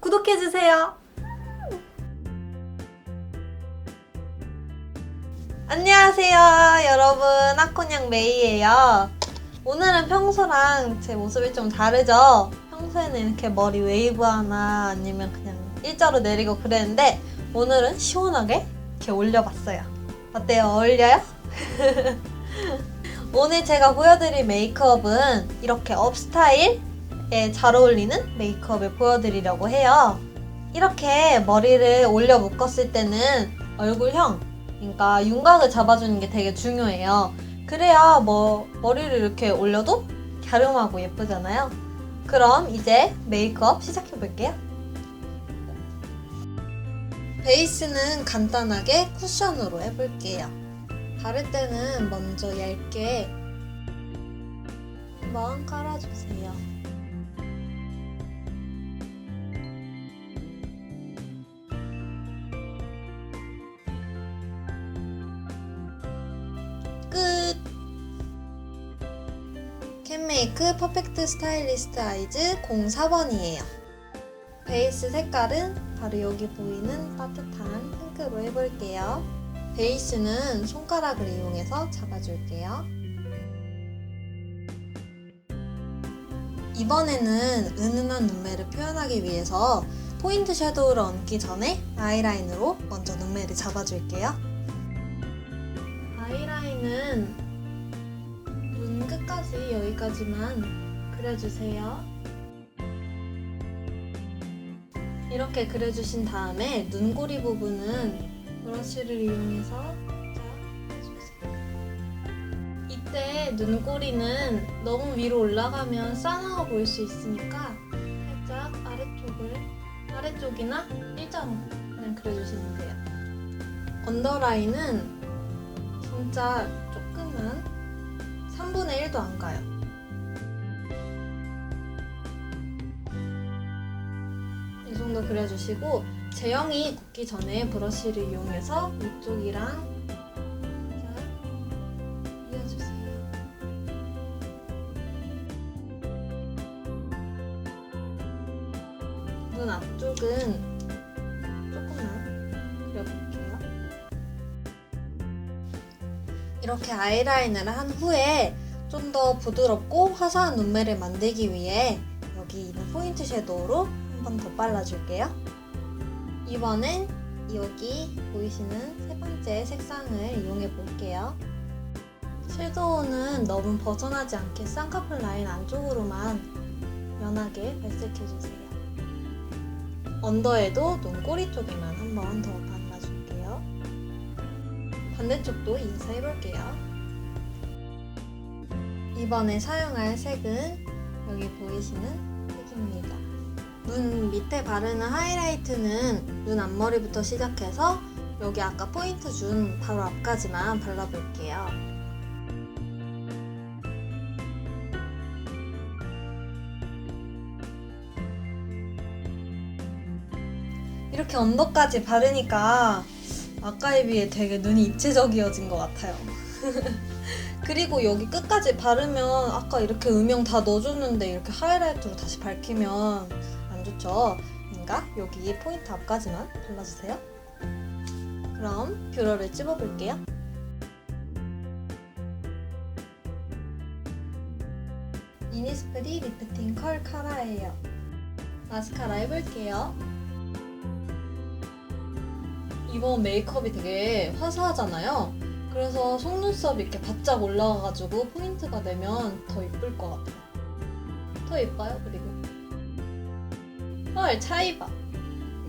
구독해주세요. 안녕하세요, 여러분. 아코냥 메이예요. 오늘은 평소랑 제 모습이 좀 다르죠? 평소에는 이렇게 머리 웨이브 하나 아니면 그냥 일자로 내리고 그랬는데 오늘은 시원하게 이렇게 올려봤어요. 어때요? 어울려요? 오늘 제가 보여드릴 메이크업은 이렇게 업스타일 에 잘 어울리는 메이크업을 보여드리려고 해요. 이렇게 머리를 올려 묶었을 때는 얼굴형, 그러니까 윤곽을 잡아주는 게 되게 중요해요. 그래야 뭐 머리를 이렇게 올려도 갸름하고 예쁘잖아요. 그럼 이제 메이크업 시작해 볼게요. 베이스는 간단하게 쿠션으로 해볼게요. 바를 때는 먼저 얇게 한번 깔아주세요. 캔메이크 퍼펙트 스타일리스트 아이즈 04번이에요. 베이스 색깔은 바로 여기 보이는 따뜻한 핑크로 해볼게요. 베이스는 손가락을 이용해서 잡아줄게요. 이번에는 은은한 눈매를 표현하기 위해서 포인트 섀도우를 얹기 전에 아이라인으로 먼저 눈매를 잡아줄게요. 아이라인은 눈 끝까지 여기까지만 그려주세요. 이렇게 그려주신 다음에 눈꼬리 부분은 브러쉬를 이용해서 해주세요. 이때 눈꼬리는 너무 위로 올라가면 싸나워 보일 수 있으니까 살짝 아래쪽을 아래쪽이나 일자로 그냥 그려주시면 돼요. 언더라인은 진짜 조금은 3분의 1도 안 가요. 이 정도 그려주시고 제형이 굳기 전에 브러쉬를 이용해서 위쪽이랑 이렇게 아이라인을 한 후에 좀 더 부드럽고 화사한 눈매를 만들기 위해 여기 있는 포인트 섀도우로 한 번 더 발라줄게요. 이번엔 여기 보이시는 세 번째 색상을 이용해 볼게요. 섀도우는 너무 벗어나지 않게 쌍꺼풀 라인 안쪽으로만 연하게 발색해주세요. 언더에도 눈꼬리 쪽에만 한 번 더 발라줄게요. 반대쪽도 인사해볼게요. 이번에 사용할 색은 여기 보이시는 색입니다. 눈 밑에 바르는 하이라이트는 눈 앞머리부터 시작해서 여기 아까 포인트 준 바로 앞까지만 발라볼게요. 이렇게 언더까지 바르니까 아까에 비해 되게 눈이 입체적이어진 것 같아요. 그리고 여기 끝까지 바르면 아까 이렇게 음영 다 넣어줬는데 이렇게 하이라이트로 다시 밝히면 안 좋죠? 그러니까 여기 포인트 앞까지만 발라주세요. 그럼 뷰러를 찝어볼게요. 이니스프리 리프팅 컬 카라예요. 마스카라 해볼게요. 이번 메이크업이 되게 화사하잖아요. 그래서 속눈썹이 이렇게 바짝 올라와가지고 포인트가 되면 더 이쁠 것 같아요. 더 예뻐요, 그리고. 헐, 차이 봐.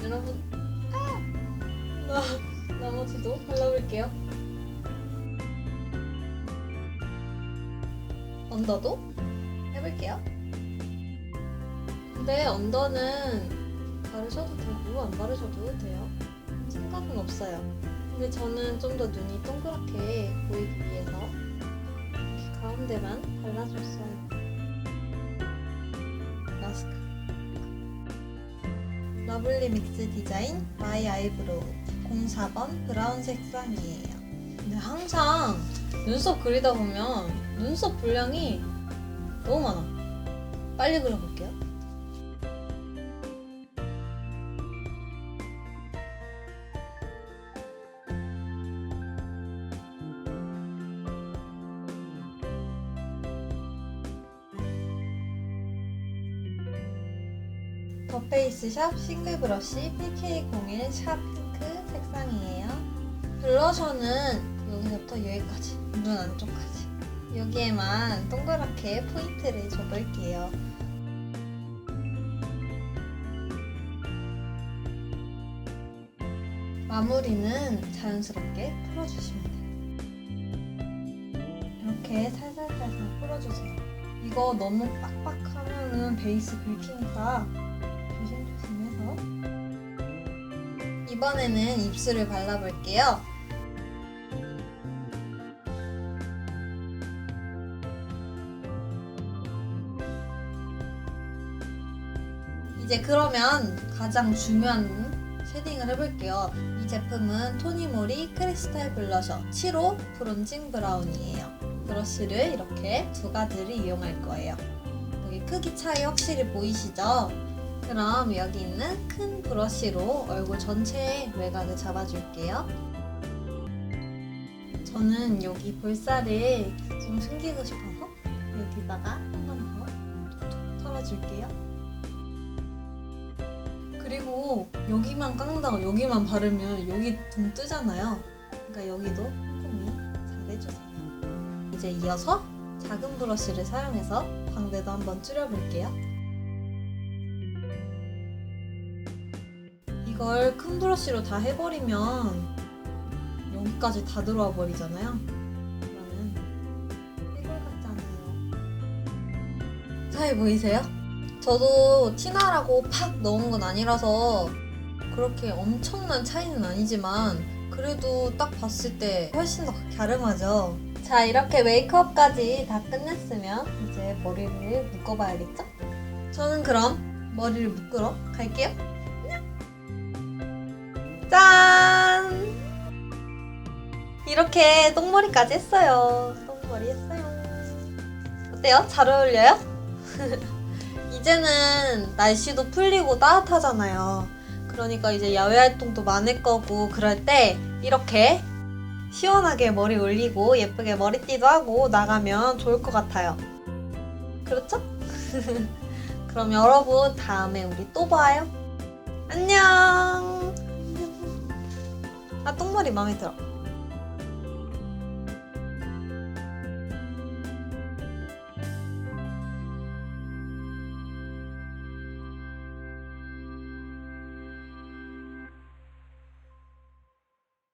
여러분, 아! 나, 나머지도 발라볼게요. 언더도 해볼게요. 근데 언더는 바르셔도 되고 안 바르셔도 돼요. 없어요. 근데 저는 좀 더 눈이 동그랗게 보이기 위해서 이렇게 가운데만 발라줬어요. 마스크. 러블리 믹스 디자인 마이 아이브로우 04번 브라운 색상이에요. 근데 항상 눈썹 그리다 보면 눈썹 분량이 너무 많아. 빨리 그려볼게요. 더 페이스 샵 싱글 브러쉬 PK01 샵 핑크 색상이에요. 블러셔는 여기서부터 여기까지, 눈 안쪽까지. 여기에만 동그랗게 포인트를 줘볼게요. 마무리는 자연스럽게 풀어주시면 돼요. 이렇게 살살살살 풀어주세요. 이거 너무 빡빡하면은 베이스 긁히니까 조심조심해서. 이번에는 입술을 발라볼게요. 이제 그러면 가장 중요한 쉐딩을 해볼게요. 이 제품은 토니모리 크리스탈 블러셔 7호 브론징 브라운이에요. 브러쉬를 이렇게 두 가지를 이용할 거예요. 여기 크기 차이 확실히 보이시죠? 그럼 여기 있는 큰 브러쉬로 얼굴 전체의 외곽을 잡아줄게요. 저는 여기 볼살을 좀 숨기고 싶어서 여기다가 한번 더 털어줄게요. 그리고 여기만 깎는다고 여기만 바르면 여기 둥 뜨잖아요. 그러니까 여기도 꼼꼼히 잘 해주세요. 이제 이어서 작은 브러쉬를 사용해서 광대도 한번 줄여볼게요. 이걸 큰 브러쉬로 다 해버리면 여기까지 다 들어와 버리잖아요. 그러면 해골 같잖아요. 잘 보이세요? 저도 티나라고 팍 넣은 건 아니라서 그렇게 엄청난 차이는 아니지만 그래도 딱 봤을 때 훨씬 더 갸름하죠. 자 이렇게 메이크업까지 다 끝냈으면 이제 머리를 묶어봐야겠죠? 저는 그럼 머리를 묶으러 갈게요. 짠! 이렇게 똥머리까지 했어요. 똥머리 했어요. 어때요? 잘 어울려요? 이제는 날씨도 풀리고 따뜻하잖아요. 그러니까 이제 야외 활동도 많을 거고 그럴 때 이렇게 시원하게 머리 올리고 예쁘게 머리띠도 하고 나가면 좋을 것 같아요. 그렇죠? 그럼 여러분 다음에 우리 또 봐요. 안녕. 아 똥머리 마음에 들어.